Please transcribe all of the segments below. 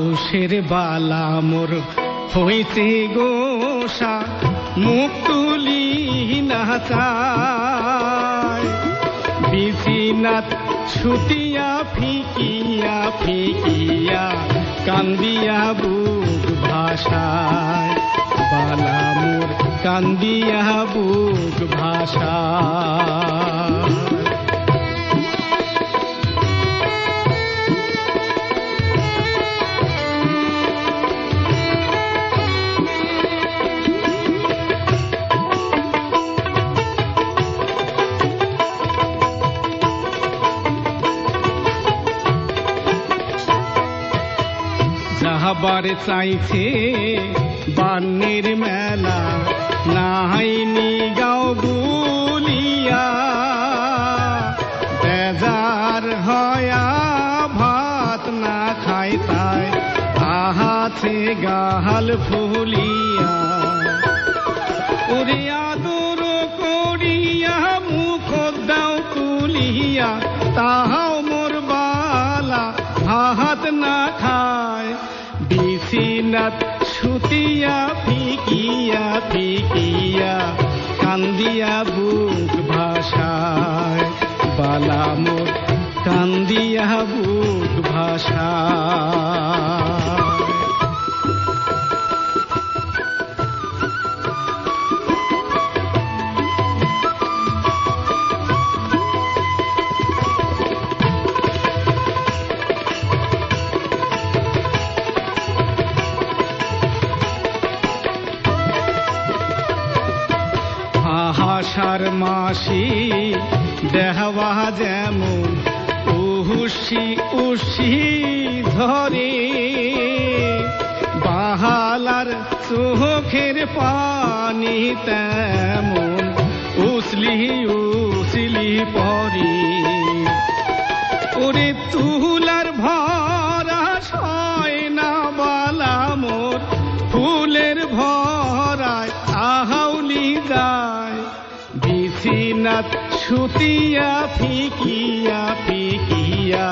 হাউসের বালা মোর হইতে গোসা মুখ তুলি না চায় ছুটিয়া ফিকিয়া ফিকিয়া কান্দিয়া বুক ভাষায় বালা মোর কান্দিয়া বুক ভাষায় যাহাবার চাইছে বান্নির মেলা। নাহাইনি গাও বুলিয়া। বেজার হয়া ভাত না খাইতায় আহাছে গাহাল ফুলিয়া ছুটিয়া ফিকিয়া ফিকিয়া কান্দিয়া বুক ভাষায় বালা কান্দিয়া বুক ভাষায় আহাসার মাসি দেহবা যেমন উহুসি উসি ধরে। বাহালার চোখের পানি তেমন উসলি উসলি পরে। বিসিনাত ছুটিয়া ফিকিয়া ফিকিয়া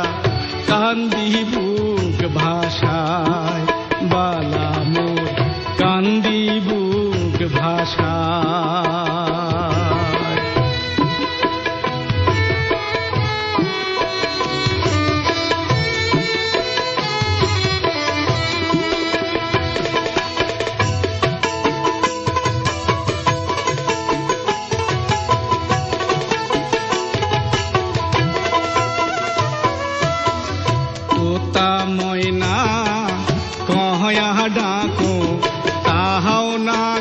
কান্দি বুক ভাষায় বালা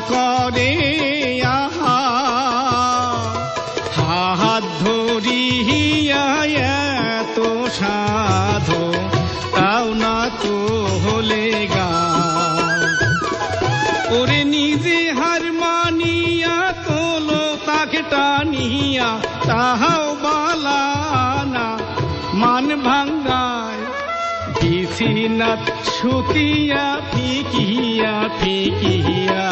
করে সাধো। তাও না ওরে নিজে হার মানিয়া তাহাও বালানা মান ভাঙ্গায় বিছিনাত ছুটিয়া ফিকিয়া ফিকিয়া।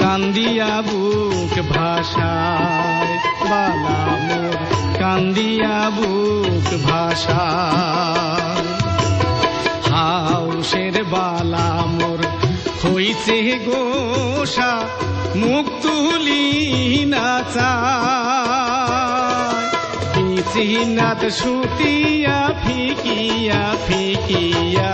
কান্দিয়া বুক ভাষায়, বালা মোর কান্দিয়া বুক ভাষায়। হাউসের বালা মোর হইছে গোসা মুখ তুলি না চায়। বিচিনাত সুতিয়া, ফিকিয়া ফিকিয়া,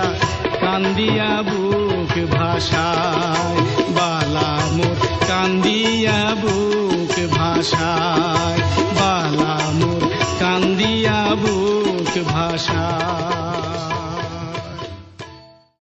কান্দিয়া বুক ভাষায় বালা মোর কান্দিয়া বুক ভাষায় বালা মোর কান্দিয়া বুক ভাষায়।